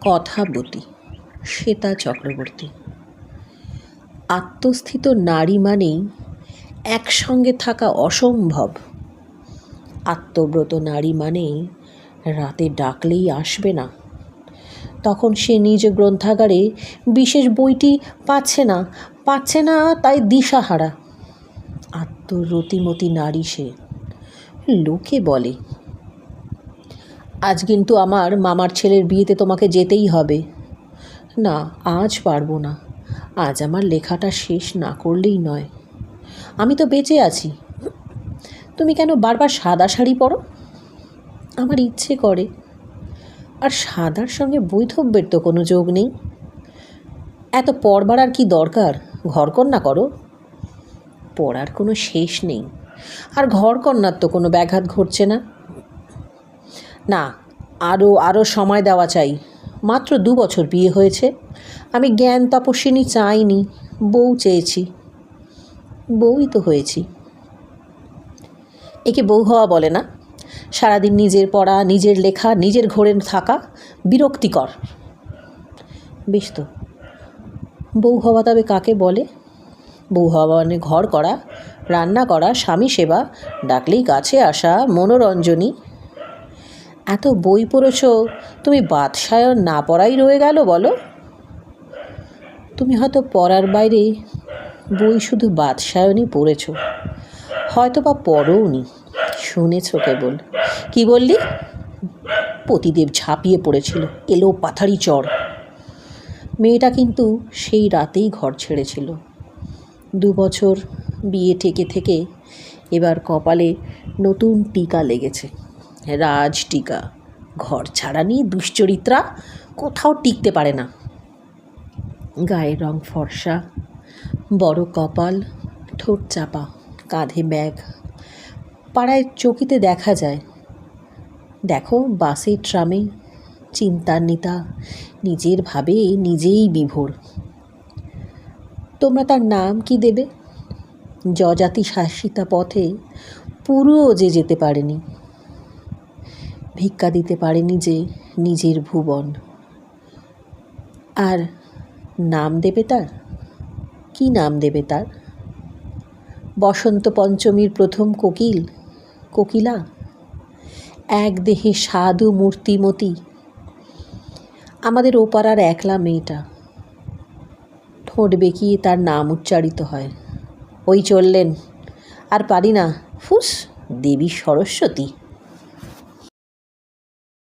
কথাবতী শ্বেতা চক্রবর্তী। আত্মস্থিত নারী মানেই একসঙ্গে থাকা অসম্ভব। আত্মব্রত নারী মানেই রাতে ডাকলেই আসবে না। তখন সে নিজ গ্রন্থাগারে বিশেষ বইটি পাচ্ছে না পাচ্ছে না তাই দিশাহারা। আত্মরতিমতি নারী সে, লোকে বলে আজ কিন্তু আমার মামার ছেলের বিয়েতে তোমাকে যেতেই হবে। না, আজ পারব না। আজ আমার লেখাটা শেষ না করলেই নয়। আমি তো বেঁচে আছি। তুমি কেন বারবার সাদা শাড়ি পরো? আমার ইচ্ছে করে। আর সাদার সঙ্গে বৈধব্যের তো কোনো যোগ নেই। এত পড়বার আর কি দরকার? ঘরকন্যা করো। পড়ার কোনো শেষ নেই। আর ঘরকন্যার তো কোনো ব্যাঘাত ঘটছে না। না আরও আরও সময় দেওয়া চাই। মাত্র দু বছর বিয়ে হয়েছে। আমি জ্ঞান তপস্বিনী চাইনি, বউ চেয়েছি। বউই তো হয়েছি। একে বউ হওয়া বলে না। সারাদিন নিজের পড়া, নিজের লেখা, নিজের ঘোরে থাকা বিরক্তিকর। বেশ তো। বউ হওয়া তবে কাকে বলে? বউ হওয়া মানে ঘর করা, রান্না করা, স্বামী সেবা, ডাকলেই কাছে আসা, মনোরঞ্জনী এত বই পড়েছ, তুমি বাদশায়ন না পড়াই রয়ে গেল বলো। তুমি হয়তো পড়ার বাইরে বই শুধু বাদশায়নই পড়েছ হয়তো বা পড়ও নি শুনেছ কেবল। কি বললি? পতিদেব ঝাঁপিয়ে পড়েছিল, এলো পাথারি চর। মেয়েটা কিন্তু সেই রাতেই ঘর ছেড়েছিল। দু বছর বিয়ে থেকে থেকে এবার কপালে নতুন টিকা লেগেছে। রাজ টিকা। ঘর ছাড়া নিয়ে দুশ্চরিত্রা কোথাও টিকতে পারে না। গায়ের রং ফর্সা, বড় কপাল, ঠোঁট চাপা, কাঁধে ব্যাগ। পাড়ায় চকিতে দেখা যায়। দেখো বাসে, ট্রামে চিন্তান্বিতা নিজের ভাবে নিজেই বিভোর। তোমরা তার নাম কি দেবে? যজাতি শাসিতা পথে পুরো যে যেতে পারেনি। ভিক্ষা দিতে পারেনি যে নিজের ভুবন। আর নাম দেবে তার? কি নাম দেবে তার? বসন্ত পঞ্চমীর প্রথম কোকিল, কোকিলা। এক দেহে সাধু মূর্তিমতি। আমাদের ওপাড়ার একলা মেয়েটা। ঠোঁট বেঁকিয়ে তার নাম উচ্চারিত হয়। ওই চললেন, আর পারি না, ফুস, দেবী সরস্বতী।